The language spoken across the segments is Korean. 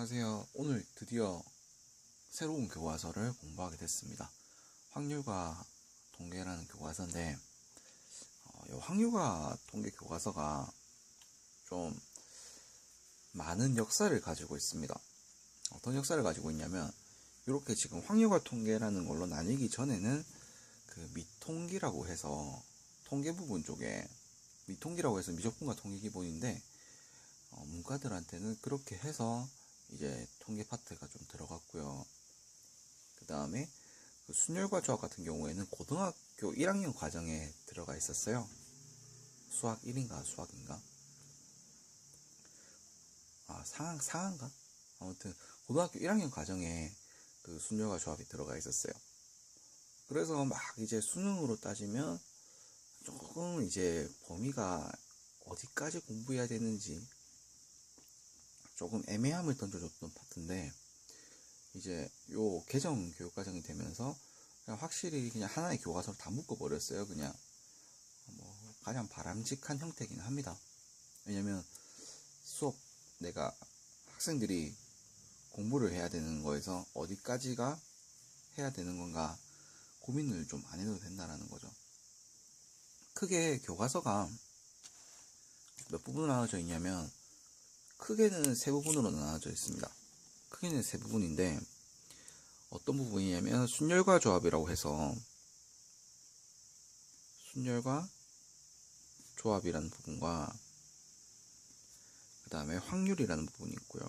안녕하세요. 오늘 드디어 새로운 교과서를 공부하게 됐습니다. 확률과 통계라는 교과서인데, 어, 이 확률과 통계 교과서가 좀 많은 역사를 가지고 있습니다. 어떤 역사를 가지고 있냐면, 이렇게 지금 확률과 통계라는 걸로 나뉘기 전에는 그 미통기라고 해서 통계 부분 쪽에 미통기라고 해서 미적분과 통계 기본인데 어, 문과들한테는 그렇게 해서 이제 통계 파트가 좀 들어갔고요. 그 다음에 그 순열과 조합 같은 경우에는 고등학교 1학년 과정에 들어가 있었어요. 수학 1인가 수학인가? 아 상한 상한가? 아무튼 고등학교 1학년 과정에 그 순열과 조합이 들어가 있었어요. 그래서 막 이제 수능으로 따지면 조금 이제 범위가 어디까지 공부해야 되는지 조금 애매함을 던져줬던 파트인데 이제 요 개정 교육 과정이 되면서 그냥 확실히 그냥 하나의 교과서를 다 묶어버렸어요. 그냥 뭐 가장 바람직한 형태긴 합니다. 왜냐면 수업 내가 학생들이 공부를 해야 되는 거에서 어디까지가 해야 되는 건가 고민을 좀 안 해도 된다라는 거죠. 크게 교과서가 몇 부분으로 나눠져 있냐면 크게는 세 부분으로 나눠져 있습니다. 크게는 세 부분인데 어떤 부분이냐면 순열과 조합이라고 해서 순열과 조합이라는 부분과 그 다음에 확률이라는 부분이 있고요.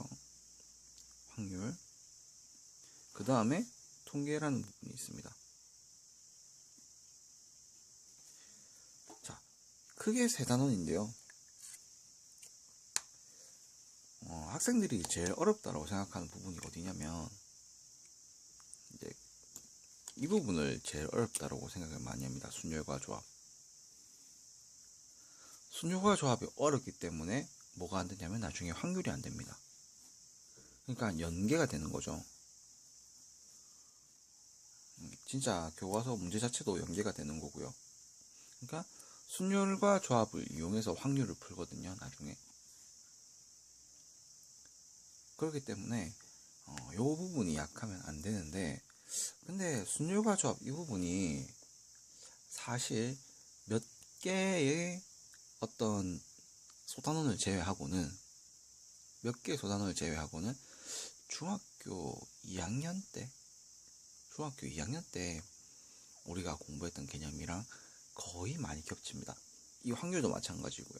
확률 그 다음에 통계라는 부분이 있습니다. 자, 크게 세 단원인데요. 어, 학생들이 제일 어렵다고 생각하는 부분이 어디냐면 이제 이 부분을 제일 어렵다고 생각을 많이 합니다. 순열과 조합. 순열과 조합이 어렵기 때문에 뭐가 안 되냐면 나중에 확률이 안 됩니다. 그러니까 연계가 되는 거죠. 음, 진짜 교과서 문제 자체도 연계가 되는 거고요. 그러니까 순열과 조합을 이용해서 확률을 풀거든요. 나중에. 그렇기 때문에 어, 이 부분이 약하면 안 되는데 근데 순열과 조합 이 부분이 사실 몇 개의 어떤 소단원을 제외하고는 몇 개의 소단원을 제외하고는 중학교 2학년 때 중학교 2학년 때 우리가 공부했던 개념이랑 거의 많이 겹칩니다. 이 확률도 마찬가지고요.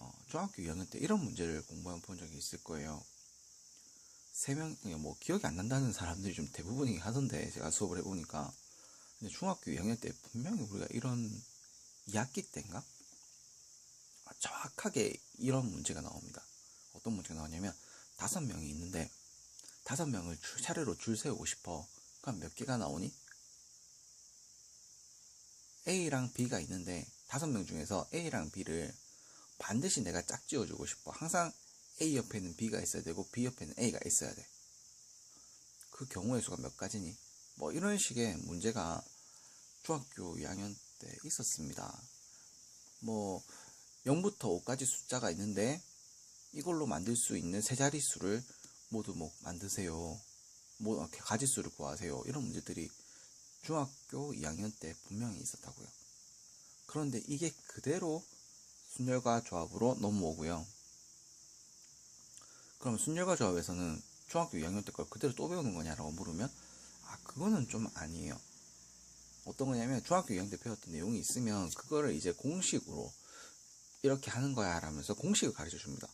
어, 중학교 2학년 때 이런 문제를 공부해 본 적이 있을 거예요. 세 명, 뭐, 기억이 안 난다는 사람들이 좀 대부분이긴 하던데, 제가 수업을 해보니까. 근데 중학교 2학년 때 분명히 우리가 이런 2학기 때인가? 정확하게 이런 문제가 나옵니다. 어떤 문제가 나오냐면, 다섯 명이 있는데, 다섯 명을 줄, 차례로 줄 세우고 싶어. 그럼 몇 개가 나오니? A랑 B가 있는데, 다섯 명 중에서 A랑 B를 반드시 내가 짝 지어 주고 싶어. 항상 A 옆에는 B가 있어야 되고 B 옆에는 A가 있어야 돼. 그 경우의 수가 몇 가지니? 뭐 이런 식의 문제가 중학교 2학년 때 있었습니다. 뭐 0부터 5까지 숫자가 있는데 이걸로 만들 수 있는 세 자릿수를 모두 뭐 만드세요. 뭐 가지수를 구하세요. 이런 문제들이 중학교 2학년 때 분명히 있었다고요. 그런데 이게 그대로 순열과 조합으로 넘어오고요. 그럼 순열과 조합에서는 중학교 2학년 때 걸 그대로 또 배우는 거냐라고 물으면 아 그거는 좀 아니에요. 어떤 거냐면 중학교 2학년 때 배웠던 내용이 있으면 그거를 이제 공식으로 이렇게 하는 거야 라면서 공식을 가르쳐 줍니다.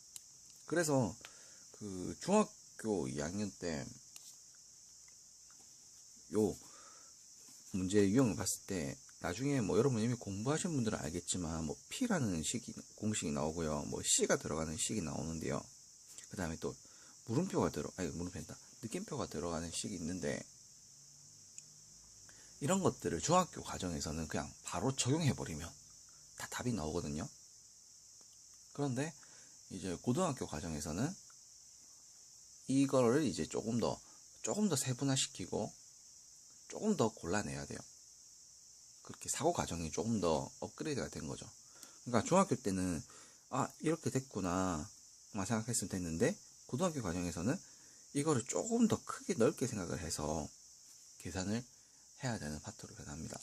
그래서 그 중학교 2학년 때 요 문제 유형을 봤을 때 나중에 뭐 여러분 이미 공부하신 분들은 알겠지만 뭐 P라는 식이 공식이 나오고요. 뭐 C가 들어가는 식이 나오는데요. 그 다음에 또 물음표가 들어 아니 물음표다 느낌표가 들어가는 식이 있는데 이런 것들을 중학교 과정에서는 그냥 바로 적용해 버리면 다 답이 나오거든요. 그런데 이제 고등학교 과정에서는 이거를 이제 조금 더 조금 더 세분화시키고 조금 더 골라내야 돼요. 그렇게 사고 과정이 조금 더 업그레이드가 된 거죠. 그러니까 중학교 때는 아 이렇게 됐구나 만 생각했으면 됐는데 고등학교 과정에서는 이거를 조금 더 크게 넓게 생각을 해서 계산을 해야 되는 파트로 변합니다.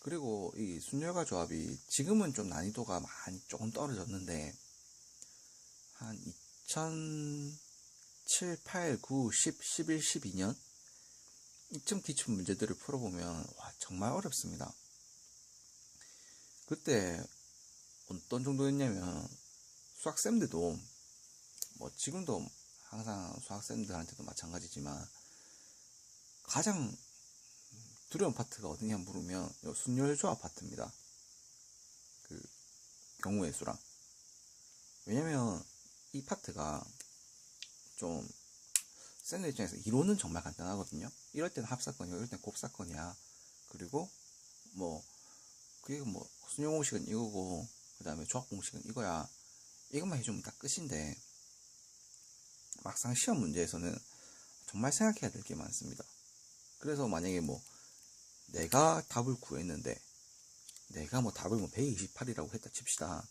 그리고 이 순열과 조합이 지금은 좀 난이도가 많이 조금 떨어졌는데 한 2007, 8, 9, 10, 11, 12년 이쯤 기출 문제들을 풀어보면 와 정말 어렵습니다. 그때 어떤 정도였냐면 수학쌤들도 뭐 지금도 항상 수학쌤들한테도 마찬가지지만 가장 두려운 파트가 어디냐 물으면 요 순열조합 파트입니다. 그 경우의 수랑 왜냐면 이 파트가 좀 쌤들 입장에서 이론은 정말 간단하거든요. 이럴 때는 합사건이고 이럴 때는 곱사건이야. 그리고 뭐 그게 뭐 순열 공식은 이거고 그 다음에 조합 공식은 이거야. 이것만 해주면 딱 끝인데 막상 시험 문제에서는 정말 생각해야 될 게 많습니다. 그래서 만약에 뭐 내가 답을 구했는데 내가 뭐 답을 뭐 128이라고 했다 칩시다.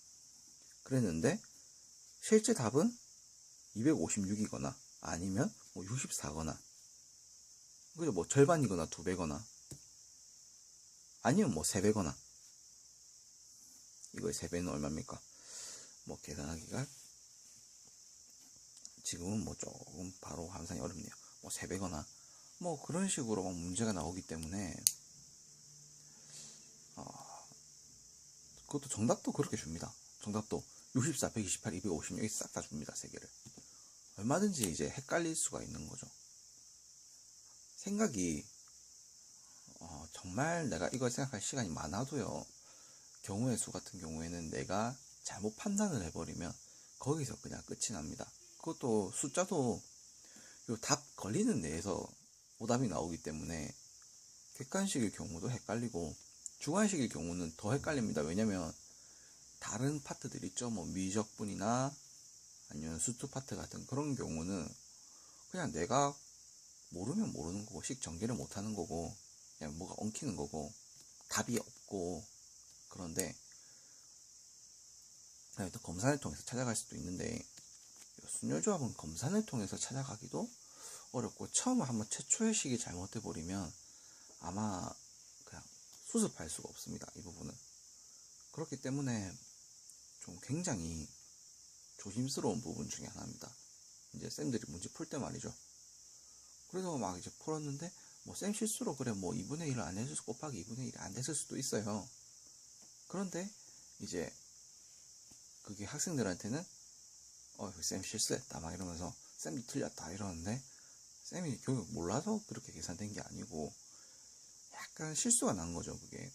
그랬는데 실제 답은 256이거나 아니면 뭐 64거나 그죠 뭐 절반이거나 두 배거나 아니면 뭐 세 배거나 이거의 세 배는 얼마입니까? 뭐 계산하기가 지금은 뭐 조금 바로 감상이 어렵네요. 뭐 세 배거나 뭐 그런 식으로 막 문제가 나오기 때문에 어, 그것도 정답도 그렇게 줍니다. 정답도 64, 128, 250 여기 싹 다 줍니다. 세 개를. 얼마든지 이제 헷갈릴 수가 있는 거죠. 생각이 어, 정말 내가 이걸 생각할 시간이 많아도요. 경우의 수 같은 경우에는 내가 잘못 판단을 해버리면 거기서 그냥 끝이 납니다. 그것도 숫자도 요 답 걸리는 내에서 오답이 나오기 때문에 객관식일 경우도 헷갈리고 주관식일 경우는 더 헷갈립니다. 왜냐면 다른 파트들 있죠. 뭐 미적분이나 아니면 수투 파트 같은 그런 경우는 그냥 내가 모르면 모르는 거고 식 전개를 못 하는 거고 그냥 뭐가 엉키는 거고 답이 없고 그런데 또 검산을 통해서 찾아갈 수도 있는데 순열조합은 검산을 통해서 찾아가기도 어렵고 처음 한번 최초의 식이 잘못돼 버리면 아마 그냥 수습할 수가 없습니다. 이 부분은 그렇기 때문에 좀 굉장히 조심스러운 부분 중에 하나입니다. 이제 쌤들이 문제 풀 때 말이죠. 그래서 막 이제 풀었는데 뭐 쌤 실수로 그래 뭐 2분의 1을 안 해줘서 곱하기 2분의 1이 안 됐을 수도 있어요. 그런데 이제 그게 학생들한테는 어, 쌤 실수했다 막 이러면서 쌤도 틀렸다 이러는데 쌤이 교육 몰라서 그렇게 계산된 게 아니고 약간 실수가 난 거죠 그게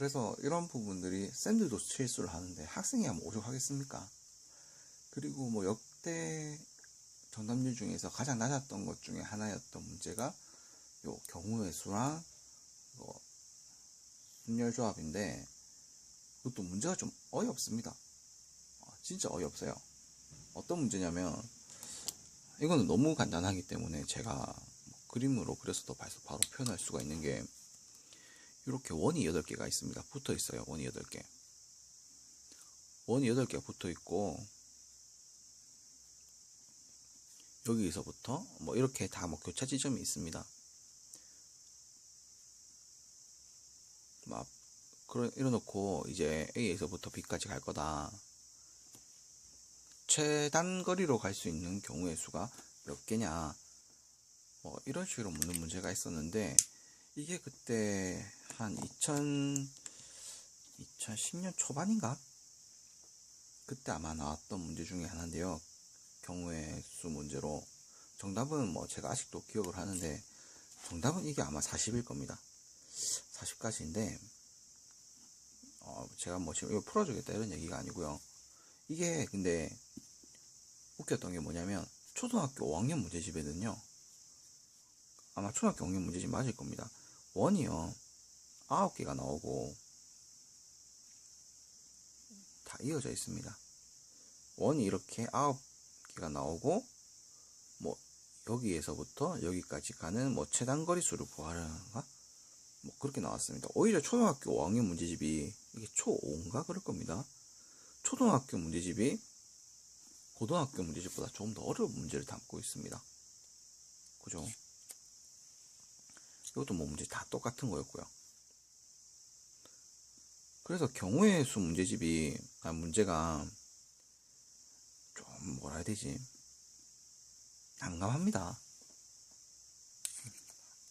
그래서 이런 부분들이 쌤들도 실수를 하는데 학생이 하면 오죽하겠습니까? 그리고 뭐 역대 정답률 중에서 가장 낮았던 것 중에 하나였던 문제가 요 경우의 수랑 뭐 순열조합인데 그것도 문제가 좀 어이없습니다. 어, 진짜 어이없어요. 어떤 문제냐면 이거는 너무 간단하기 때문에 제가 뭐 그림으로 그려서도 바로 표현할 수가 있는 게 이렇게 원이 8개가 있습니다. 붙어 있어요. 원이 8개. 원이 8개가 붙어 있고 여기서부터 뭐 이렇게 다 뭐 교차 지점이 있습니다. 막 그런 이래놓고 이제 A에서부터 B까지 갈 거다. 최단 거리로 갈 수 있는 경우의 수가 몇 개냐. 뭐 이런 식으로 묻는 문제가 있었는데 이게 그때 한 2000, 2010년 초반인가? 그때 아마 나왔던 문제 중에 하나인데요. 경우의 수 문제로. 정답은 뭐 제가 아직도 기억을 하는데, 정답은 이게 아마 40일 겁니다. 40까지인데, 어, 제가 뭐 지금 이거 풀어주겠다 이런 얘기가 아니고요. 이게 근데 웃겼던 게 뭐냐면, 초등학교 5학년 문제집에는요, 아마 초등학교 5학년 문제집 맞을 겁니다. 원이요. 아홉 개가 나오고 다 이어져 있습니다. 원이 이렇게 아홉 개가 나오고 뭐 여기에서부터 여기까지 가는 뭐 최단 거리 수를 구하려는가? 뭐 그렇게 나왔습니다. 오히려 초등학교 5학년 문제집이 이게 초5인가 그럴 겁니다. 초등학교 문제집이 고등학교 문제집보다 좀더 어려운 문제를 담고 있습니다. 그죠? 이것도 뭐 문제 다 똑같은 거였고요. 그래서 경우의 수 문제집이, 아, 문제가 좀 뭐라 해야 되지? 난감합니다.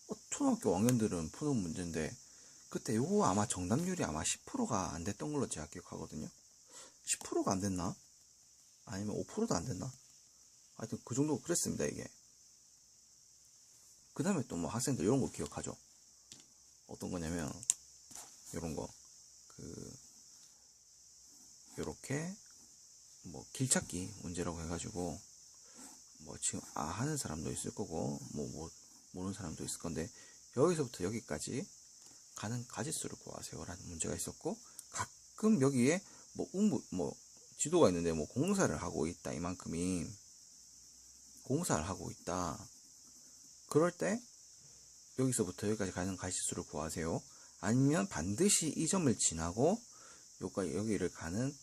어, 초등학교 학년들은 푸는 문제인데, 그때 요거 아마 정답률이 아마 10%가 안 됐던 걸로 제가 기억하거든요. 10%가 안 됐나? 아니면 5%도 안 됐나? 하여튼 그 정도 그랬습니다, 이게. 그 다음에 또 뭐 학생들 이런 거 기억하죠? 어떤 거냐면, 요런 거. 그, 요렇게, 뭐, 길찾기 문제라고 해가지고, 뭐, 지금, 아, 하는 사람도 있을 거고, 뭐, 뭐, 모르는 사람도 있을 건데, 여기서부터 여기까지 가는 가지수를 구하세요라는 문제가 있었고, 가끔 여기에, 뭐, 음부, 뭐, 지도가 있는데, 뭐, 공사를 하고 있다, 이만큼이, 공사를 하고 있다. 그럴 때, 여기서부터 여기까지 가는 가지수를 구하세요. 아니면 반드시 이 점을 지나고 여기까지 여기를 가는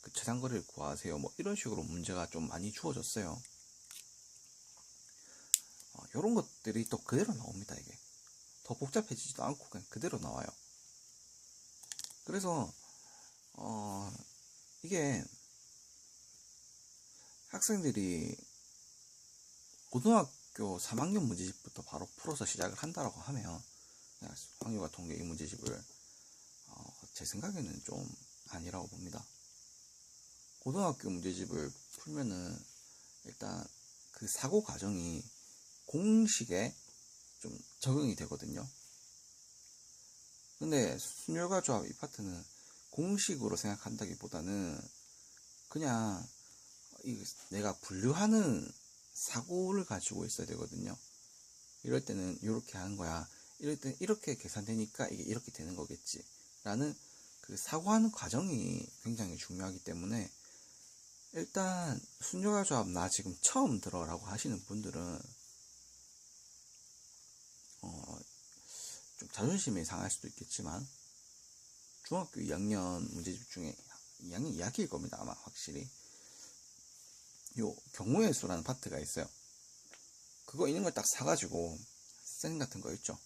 그 최단거리를 구하세요. 뭐 이런 식으로 문제가 좀 많이 주어졌어요. 어, 이런 것들이 또 그대로 나옵니다. 이게 더 복잡해지지도 않고 그냥 그대로 나와요. 그래서 어, 이게 학생들이 고등학교 3학년 문제집부터 바로 풀어서 시작을 한다라고 하면 황유가 통계 이 문제집을 어, 제 생각에는 좀 아니라고 봅니다. 고등학교 문제집을 풀면은 일단 그 사고 과정이 공식에 좀 적용이 되거든요. 근데 순열과 조합 이 파트는 공식으로 생각한다기보다는 그냥 이 내가 분류하는 사고를 가지고 있어야 되거든요. 이럴 때는 이렇게 하는 거야. 이럴 때 이렇게 계산되니까 이게 이렇게 되는 거겠지. 라는 그 사고하는 과정이 굉장히 중요하기 때문에 일단 순조가 조합 나 지금 처음 들어라고 하시는 분들은 어, 좀 자존심이 상할 수도 있겠지만 중학교 2학년 문제집 중에 2학년 2학기일 겁니다 아마 확실히 요 경우의 수라는 파트가 있어요. 그거 있는 걸 딱 사가지고 센 같은 거 있죠?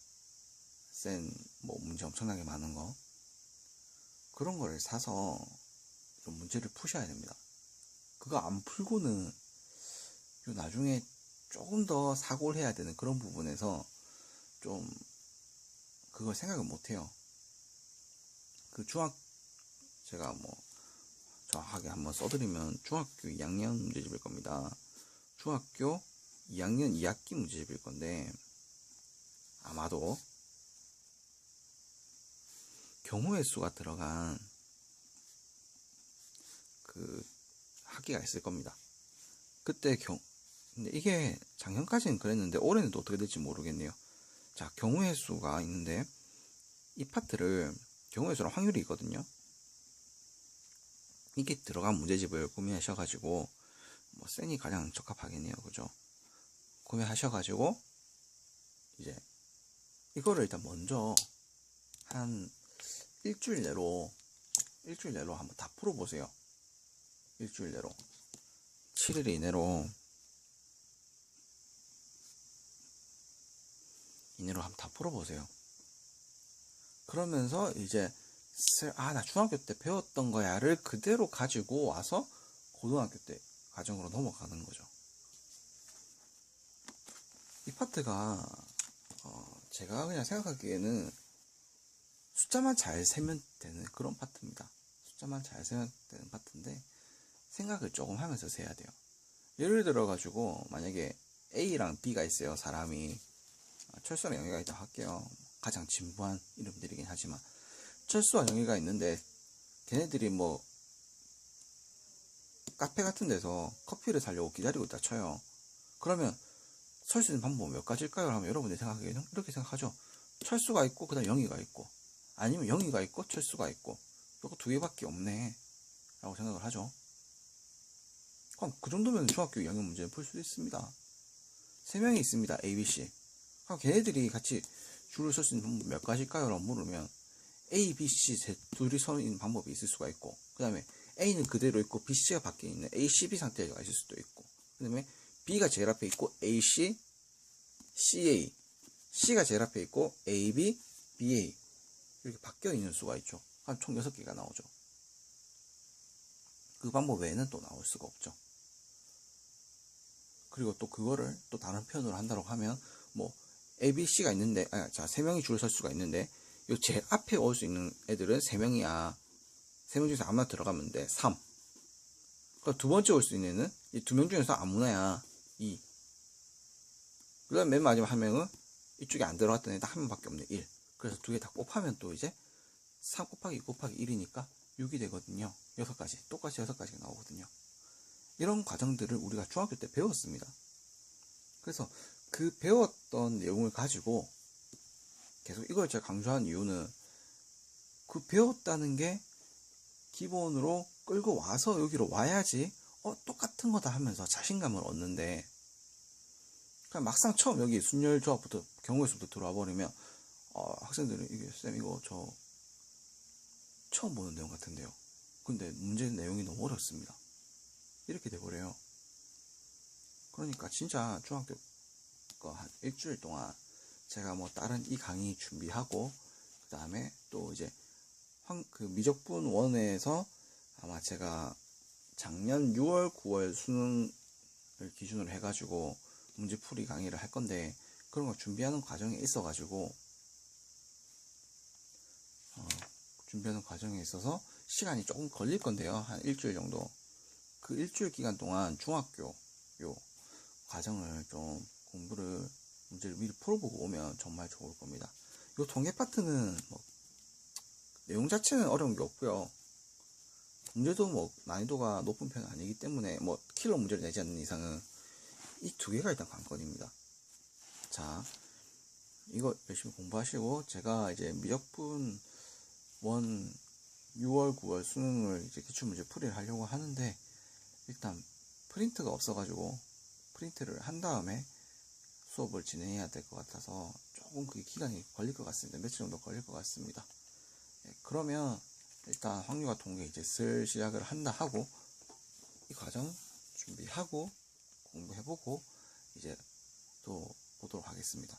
센 뭐 문제 엄청나게 많은 거. 그런 거를 사서 좀 문제를 푸셔야 됩니다. 그거 안 풀고는 요 나중에 조금 더 사고를 해야 되는 그런 부분에서 좀 그걸 생각을 못 해요. 그 중학 제가 뭐 정확하게 한번 써드리면 중학교 2학년 문제집일 겁니다. 중학교 2학년 2학기 문제집일 건데 아마도 경우의 수가 들어간 그 학기가 있을 겁니다. 그때 경 근데 이게 작년까지는 그랬는데 올해는 또 어떻게 될지 모르겠네요. 자, 경우의 수가 있는데 이 파트를 경우의 수랑 확률이 있거든요. 이게 들어간 문제집을 구매하셔가지고 뭐 센이 가장 적합하겠네요, 그죠? 구매하셔가지고 이제 이거를 일단 먼저 한 일주일 내로 일주일 내로 한번 다 풀어보세요. 일주일 내로 7일 이내로 이내로 한번 다 풀어보세요. 그러면서 이제 아 나 중학교 때 배웠던 거야를 그대로 가지고 와서 고등학교 때 과정으로 넘어가는 거죠. 이 파트가 어, 제가 그냥 생각하기에는 숫자만 잘 세면 되는 그런 파트입니다. 숫자만 잘 세면 되는 파트인데 생각을 조금 하면서 세야 돼요. 예를 들어 가지고 만약에 A랑 B가 있어요. 사람이 철수랑 영희가 있다 할게요. 가장 진부한 이름들이긴 하지만 철수와 영희가 있는데 걔네들이 뭐 카페 같은 데서 커피를 사려고 기다리고 있다 쳐요. 그러면 설 수 있는 방법 몇 가지일까요? 하면 여러분들이 생각하기에는 이렇게 생각하죠. 철수가 있고 그다음 영희가 있고 아니면 영희가 있고 철수가 있고 이거 두 개밖에 없네 라고 생각을 하죠. 그럼 그 정도면 중학교 2학년 문제는 풀수 있습니다. 세 명이 있습니다. A, B, C. 그럼 걔네들이 같이 줄을 설 수 있는 방법 몇 가지일까요? 라고 물으면 A, B, C 세, 둘이 서 있는 방법이 있을 수가 있고 그 다음에 A는 그대로 있고 B, C가 밖에 있는 A, C, B 상태가 있을 수도 있고 그 다음에 B가 제일 앞에 있고 A, C, CA C가 제일 앞에 있고 A, B, BA 이렇게 바뀌어 있는 수가 있죠. 한 총 6개가 나오죠. 그 방법 외에는 또 나올 수가 없죠. 그리고 또 그거를 또 다른 표현으로 한다고 하면 뭐 A, B, C가 있는데 아, 자, 세 명이 줄을 설 수가 있는데 요 제일 앞에 올 수 있는 애들은 세 명이야. 세명 중에서 아무나 들어가면 돼. 3. 그두 번째 올 수 있는 애는 이 두 명 중에서 아무나야. 2. 그 다음 맨 마지막 한 명은 이쪽에 안 들어갔던 애다 한 명밖에 없네. 1. 그래서 두 개 다 곱하면 또 이제 3 곱하기 2 곱하기 1이니까 6이 되거든요. 6가지. 똑같이 6가지가 나오거든요. 이런 과정들을 우리가 중학교 때 배웠습니다. 그래서 그 배웠던 내용을 가지고 계속 이걸 제가 강조한 이유는 그 배웠다는 게 기본으로 끌고 와서 여기로 와야지 어 똑같은 거다 하면서 자신감을 얻는데 그냥 막상 처음 여기 순열 조합부터 경우의 수부터 들어와 버리면 어, 학생들은 이게 쌤 이거 저 처음 보는 내용 같은데요. 근데 문제 내용이 너무 어렵습니다. 이렇게 돼버려요. 그러니까 진짜 중학교 거한 일주일 동안 제가 뭐 다른 이 강의 준비하고 그 다음에 또 이제 황, 그 미적분 원에서 아마 제가 작년 6월 9월 수능을 기준으로 해가지고 문제풀이 강의를 할 건데 그런 거 준비하는 과정에 있어가지고 어, 준비하는 과정에 있어서 시간이 조금 걸릴 건데요. 한 일주일 정도. 그 일주일 기간 동안 중학교 요 과정을 좀 공부를 문제를 미리 풀어보고 오면 정말 좋을 겁니다. 요 통계 파트는 뭐 내용 자체는 어려운 게 없고요. 문제도 뭐 난이도가 높은 편은 아니기 때문에 뭐 킬러 문제를 내지 않는 이상은 이 두 개가 일단 관건입니다. 자, 이거 열심히 공부하시고 제가 이제 미적분 원 6월 9월 수능을 이제 기출 문제 풀이를 하려고 하는데 일단 프린트가 없어가지고 프린트를 한 다음에 수업을 진행해야 될 것 같아서 조금 그게 기간이 걸릴 것 같습니다. 며칠 정도 걸릴 것 같습니다. 예, 그러면 일단 확률과 통계 이제 슬 시작을 한다 하고 이 과정 준비하고 공부해보고 이제 또 보도록 하겠습니다.